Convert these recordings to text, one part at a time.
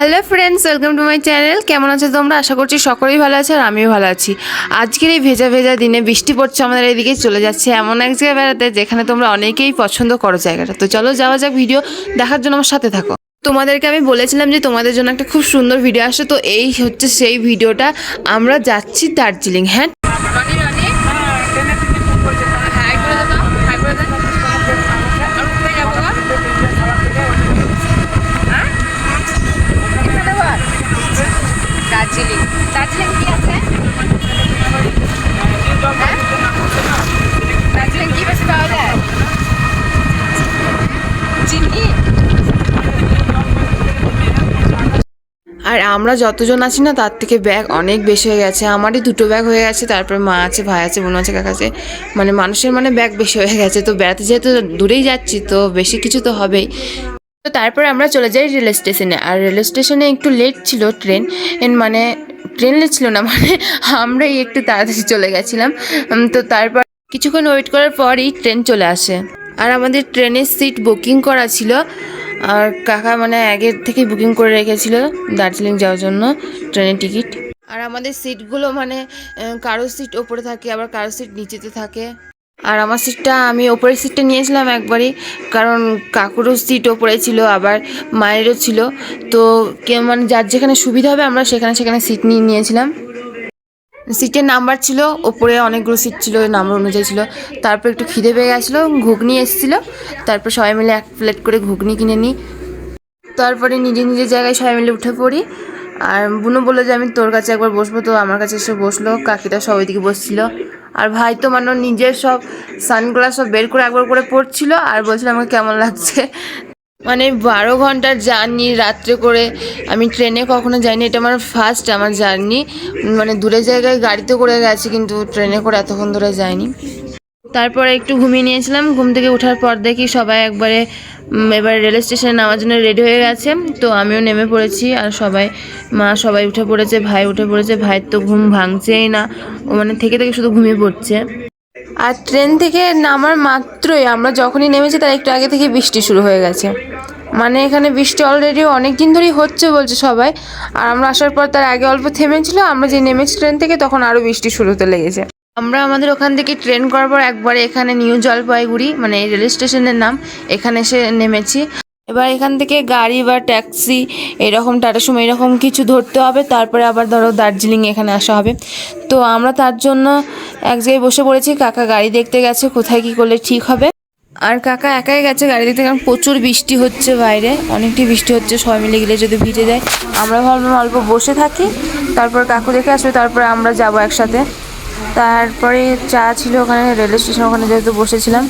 Hello friends welcome to my channel কেমন আছো তোমরা? আশা করছি সকলেই ভালো আছে আর আমিও ভালো আছি। আজকের এই ভেজা ভেজা দিনে বৃষ্টি পড়ছে আমাদের এদিকে, চলে যাচ্ছে এমন এক জায়গায় বেড়াতে যেখানে তোমরা অনেকেই পছন্দ করো জায়গাটা। তো চলো যাওয়া যাক ভিডিও দেখার জন্য আমার সাথে থাকো। তোমাদেরকে আমি বলেছিলাম যে তোমাদের জন্য একটা খুব সুন্দর ভিডিও আসে, তো এই হচ্ছে সেই ভিডিওটা আমরা যাচ্ছি দার্জিলিং। হ্যাঁ দার্জিলিং। দার্জিলিং কি আছে? হ্যাঁ? দার্জিলিং কি বেশি পাওয়া যায়? চিনি? আর আমরা যতজন আছি না, তার থেকে ব্যাগ অনেক বেশি হয়ে গেছে। আমারই দুটো ব্যাগ হয়ে গেছে, তারপরে মা আছে, ভাই আছে, বোন আছে, কাকা আছে। মানে মানুষের মানে ব্যাগ বেশি হয়ে গেছে। তো বেড়াতে যেহেতু দূরেই যাচ্ছি, তো বেশি কিছু তো হবেই। তো তারপরে আমরা চলে যাই রেল স্টেশনে। আর রেল স্টেশনে একটু লেট ছিল ট্রেন মানে ট্রেন লেট ছিল না মানে আমরাই একটু তাড়াতাড়ি চলে গেছিলাম। তো তারপর কিছুক্ষণ ওয়েট করার পরই ট্রেন চলে আসে। আর আমাদের ট্রেনের সিট বুকিং করা ছিল। আর কাকা মানে আগের থেকেই বুকিং করে রেখেছিল দার্জিলিং যাওয়ার জন্য ট্রেনের টিকিট আর আমাদের সিটগুলো মানে কারও সিট ওপরে থাকে, আবার কারও সিট নিচেতে থাকে। আর আমার সিটটা আমি ওপরের সিটটা নিয়েছিলাম একবারই, কারণ কাকুরও সিট ওপরে ছিল, আবার মায়েরও ছিল। তো মানে যার যেখানে সুবিধা হবে, আমরা সেখানে সেখানে সিট নিয়ে নিয়েছিলাম। সিটের নাম্বার ছিল, ওপরে অনেকগুলো সিট ছিল নাম্বার অনুযায়ী ছিল। তারপর একটু খিদে পেয়ে গেছিল, ঘুগনি এসেছিল। তারপর সবাই মিলে এক প্লেট করে ঘুগনি কিনে নিই। তারপরে নিজে নিজের জায়গায় সবাই মিলে উঠে পড়ি। আর বুনো বলল যে আমি তোর কাছে একবার বসবো, তো আমার কাছে এসে বসল, কাকিটা সব ওইদিকে বসছিল। আর ভাই তো মানে নিজের সব সানগ্লাস সব বের করে একবার করে পড়ছিল আর বলছিল আমাকে কেমন লাগছে। মানে বারো ঘণ্টার জার্নি রাত্রে করে, আমি ট্রেনে কখনো যাইনি, এটা আমার ফার্স্ট আমার জার্নি। মানে দূরের জায়গায় গাড়িতে করে গেছি, কিন্তু ট্রেনে করে এতক্ষণ ধরে যাইনি। তারপরে একটু ঘুমিয়ে নিয়েছিলাম। ঘুম থেকে ওঠার পর দেখি সবাই একবারে এবার রেল স্টেশনে নামার জন্য রেডি হয়ে গেছে। তো আমিও নেমে পড়েছি আর সবাই, মা সবাই উঠে পড়েছে, ভাই উঠে পড়েছে। ভাইয়ের তো ঘুম ভাঙছেই না। ও মানে থেকে থেকে শুধু ঘুমিয়ে পড়ছে। আর ট্রেন থেকে নামার মাত্রই আমরা যখনই নেমেছি তার একটু আগে থেকে বৃষ্টি শুরু হয়ে গেছে। মানে এখানে বৃষ্টি অলরেডি অনেক দিন ধরেই হচ্ছে বলছে সবাই। আর আমরা আসার পর তার আগে অল্প থেমেছিল। আমরা যে নেমেছি ট্রেন থেকে তখন আরও বৃষ্টি শুরু হতে লেগেছে। আমরা আমাদের ওখান থেকে ট্রেন করার পর একবারে এখানে নিউ জলপাইগুড়ি মানে রেল স্টেশনের নাম, এখানে এসে নেমেছি। এবার এখান থেকে গাড়ি বা ট্যাক্সি এরকম, টাটা সুমো এরকম কিছু ধরতে হবে, তারপরে আবার ধরো দার্জিলিং এখানে আসা হবে। তো আমরা তার জন্য এক জায়গায় বসে পড়েছি, কাকা গাড়ি দেখতে গেছে, কোথায় কি করলে ঠিক হবে। আর কাকা একাই গেছে গাড়ি দেখতে, কারণ প্রচুর বৃষ্টি হচ্ছে বাইরে অনেকটাই বৃষ্টি হচ্ছে, সবাই মিলে গেলে যদি ভিজে যায়। আমরা ভাবলাম অল্প বসে থাকি, তারপর কাকু দেখে আসবে, তারপরে আমরা যাব একসাথে। তারপরে চা ছিল ওখানে, রেলওয়ে স্টেশন ওখানে যেহেতু বসেছিলাম,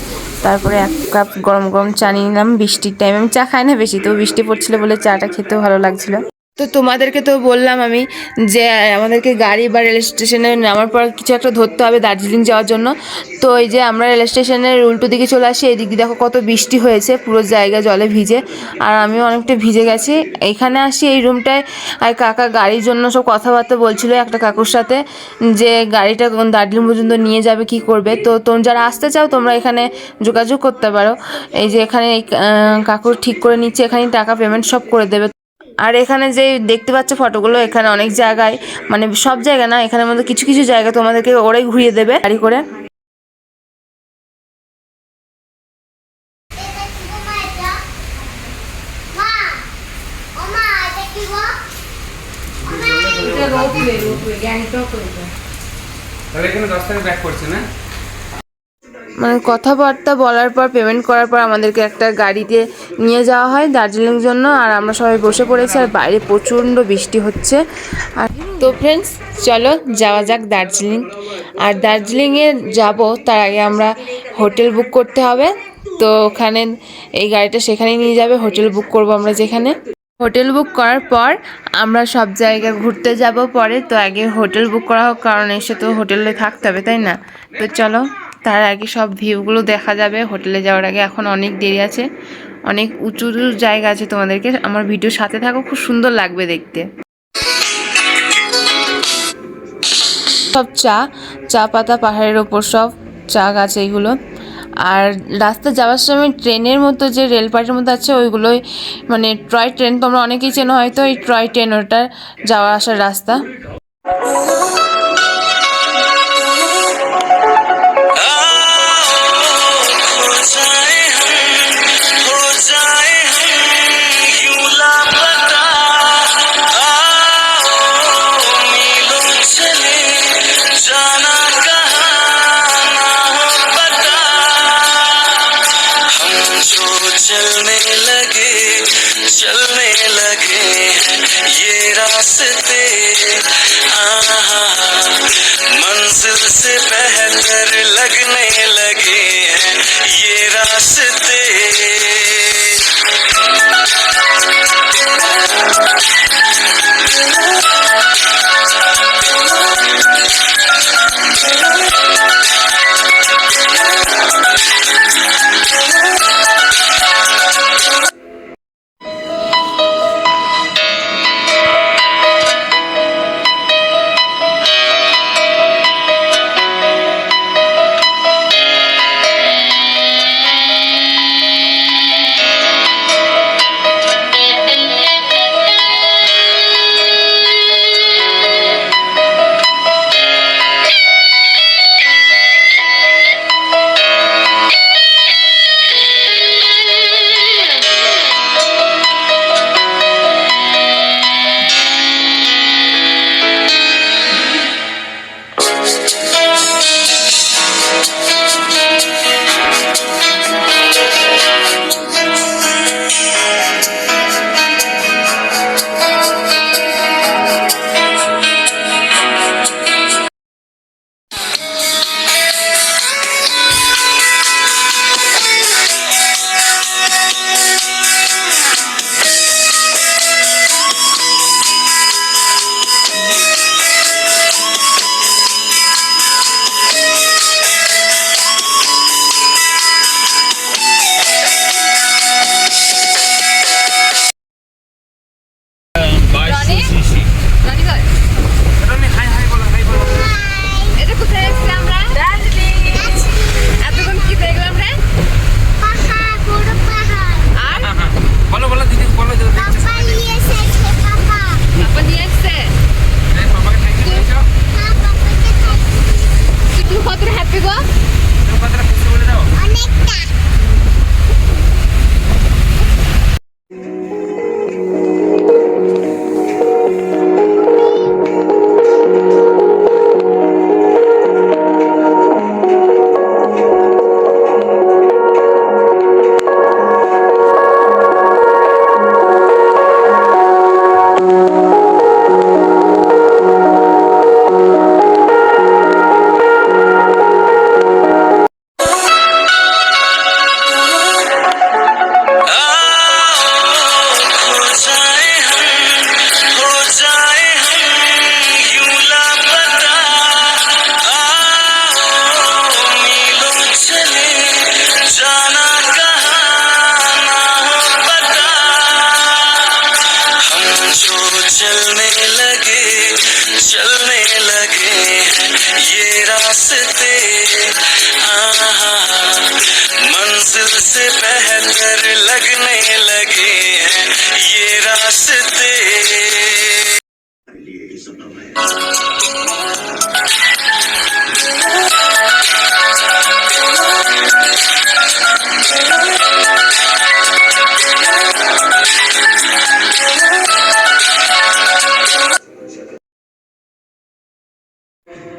তারপরে এক কাপ গরম গরম চা নিয়ে নিলাম। বৃষ্টির টাইমে আমি চা খাই না বেশি, তো বৃষ্টি পড়ছিল বলে চাটা খেতেও ভালো লাগছিল। তো তোমাদেরকে তো বললাম আমি যে আমাদেরকে গাড়ি বা রেল স্টেশনে নামার পর কিছু একটা ধরতে হবে দার্জিলিং যাওয়ার জন্য। তো এই যে আমরা রেল স্টেশনের উল্টো দিকে চলে আসি এদিক দিয়ে দেখো কত বৃষ্টি হয়েছে পুরো জায়গা জলে ভিজে। আর আমিও অনেকটা ভিজে গেছি। এখানে আসি এই রুমটায় আর কাকা গাড়ির জন্য সব কথাবার্তা বলছিল একটা কাকুর সাথে যে গাড়িটা দার্জিলিং পর্যন্ত নিয়ে যাবে কি করবে। তো তোমরা যারা আসতে চাও তোমরা এখানে যোগাযোগ করতে পারো। এই যে এখানে এই, কাকুর ঠিক করে নিচ্ছে এখানে টাকা পেমেন্ট সব করে দেবে। আর এখানে যে দেখতে পাচ্ছ ফটোগুলো, এখানে অনেক জায়গায় মানে সব জায়গা না, এখানের মধ্যে কিছু কিছু জায়গা তোমাদেরকে ওরাই ঘুরিয়ে দেবে, গাড়ি করে। তাহলে এখানে দশ টাকা ব্যাক করছে না? মানে কথাবার্তা বলার পর পেমেন্ট করার পর আমাদেরকে একটা গাড়িতে নিয়ে যাওয়া হয় দার্জিলিং জন্য। আর আমরা সবাই বসে পড়েছি আর বাইরে প্রচণ্ড বৃষ্টি হচ্ছে। আর তো ফ্রেন্ডস চলো যাওয়া যাক দার্জিলিং। আর দার্জিলিংয়ে যাব, তার আগে আমরা হোটেল বুক করতে হবে। তো ওখানে এই গাড়িটা সেখানেই নিয়ে যাবে, হোটেল বুক করব আমরা যেখানে। হোটেল বুক করার পর আমরা সব জায়গায় ঘুরতে যাব পরে। তো আগে হোটেল বুক করা হোক, কারণ এসে তো হোটেলে থাকতে হবে, তাই না? তো চলো। তার আগে সব ভিউগুলো দেখা যাবে, হোটেলে যাওয়ার আগে। এখন অনেক দেরি আছে, অনেক উঁচু জায়গা আছে তোমাদেরকে। আমার ভিডিওর সাথে থাকো, খুব সুন্দর লাগবে দেখতে। সব চা চা পাতা, পাহাড়ের ওপর সব চা গাছ এইগুলো। আর রাস্তা যাওয়ার সময় ট্রেনের মতো যে রেলপাটের মতো আছে, ওইগুলোই মানে টয় ট্রেন, তোমরা অনেকেই চেনো হয়তো, এই টয় ট্রেন ওটা যাওয়া আসার রাস্তা। लगने लगे हैं। ये रास्ते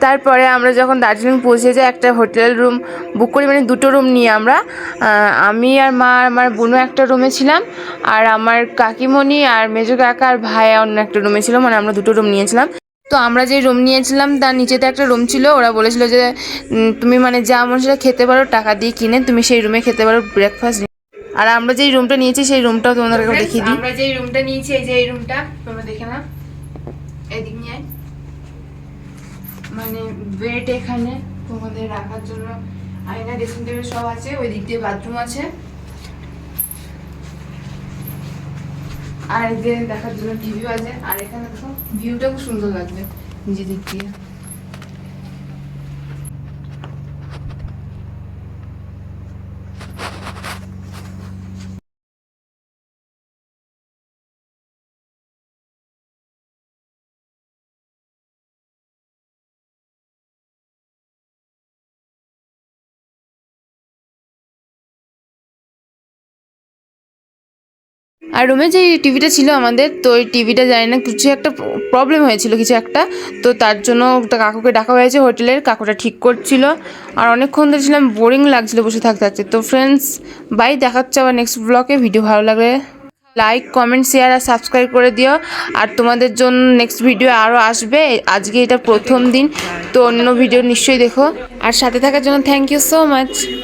তারপরে আমরা যখন দার্জিলিং পৌঁছে যাই একটা হোটেল রুম বুক করি মানে দুটো রুম নিয়ে আমরা। আমি আর মা আর আমার বোনও একটা রুমে ছিলাম আর আমার কাকিমণি আর মেজো কাকা আর ভাই অন্য একটা রুমে ছিল মানে আমরা দুটো রুম নিয়েছিলাম। তো আমরা যে রুম নিয়েছিলাম তার নিচেতে একটা রুম ছিল ওরা বলেছিল যে তুমি মানে যা মনে সেটা খেতে পারো টাকা দিয়ে কিনে তুমি সেই রুমে খেতে পারো ব্রেকফাস্ট আর আমরা যেই রুমটা নিয়েছি সেই রুমটাও তোমাদেরকে দেখিয়ে দিই। আমরা যেই রুমটা নিয়েছি এই যে এই রুমটা তোমরা দেখে না এদিক নিয়ে। মানে বেড এখানে তোমাদের রাখার জন্য। আয়না ড্রেসিং টেবিল সব আছে, ওই দিক দিয়ে বাথরুম আছে। আর এদিকে দেখার জন্য টিভিও আছে। আর এখানে দেখো ভিউটা খুব সুন্দর লাগবে নিজের দিক দিয়ে। আর রুমে যে টিভিটা ছিল আমাদের, তো ওই টিভিটা জানি না, কিছু একটা প্রবলেম হয়েছিল, কিছু একটা। তো তার জন্য কাকুকে ডাকা হয়েছে হোটেলের, কাকুটা ঠিক করছিল। আর অনেকক্ষণ ধরে ছিলাম বোরিং লাগছিল বসে থাকতে থাকতে। তো ফ্রেন্ডস বাই দেখাচ্ছে আবার নেক্সট ব্লগে ভিডিও ভালো লাগলে লাইক কমেন্ট শেয়ার আর সাবস্ক্রাইব করে দিও। আর তোমাদের জন্য নেক্সট ভিডিও আরও আসবে। আজকে এটা প্রথম দিন, তো অন্য ভিডিও নিশ্চয়ই দেখো। আর সাথে থাকার জন্য থ্যাংক ইউ সো মাচ